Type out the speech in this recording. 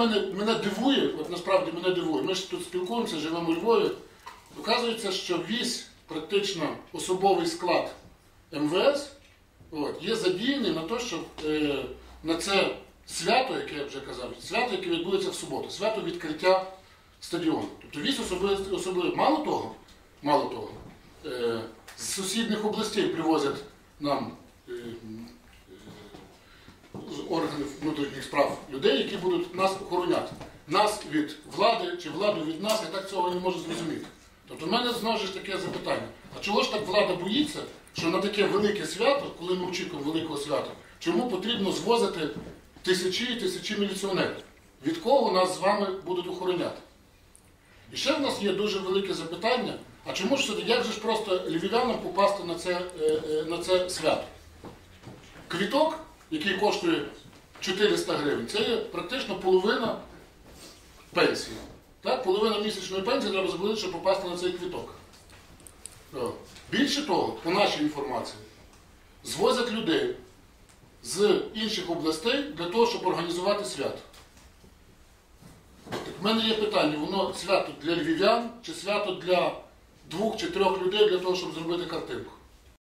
Мене, мене дивує, от насправді мене дивує. Ми ж тут спілкуємося, живемо у Львові. Оказується, що весь практично особовий склад МВС от, є задіяний на те, щоб е, на це свято, яке я вже казав, свято, яке відбудеться в суботу, свято відкриття стадіону. Тобто весь особливий, особливий. Мало того, мало того, е, з сусідніх областей привозять нам е, органів внутрішніх справ людей, які будуть нас охороняти. Нас від влади чи владу від нас, я так цього не можу зрозуміти. Тобто в мене знову ж таке запитання. А чого ж так влада боїться, що на таке велике свято, коли ми очікуємо великого свята, чому потрібно звозити тисячі і тисячі міліціонерів? Від кого нас з вами будуть охороняти? І ще в нас є дуже велике запитання, а чому ж сюди, як же ж просто львів'янам попасти на це, е, е, на це свято? Квіток, який коштує 400 гривень, це є практично половина пенсії. Так? Половина місячної пенсії треба заплатити, щоб попасти на цей квіток. Більше того, по нашій інформації, звозять людей з інших областей для того, щоб організувати свято. Так в мене є питання, воно свято для львів'ян чи свято для двох чи трьох людей для того, щоб зробити картинку?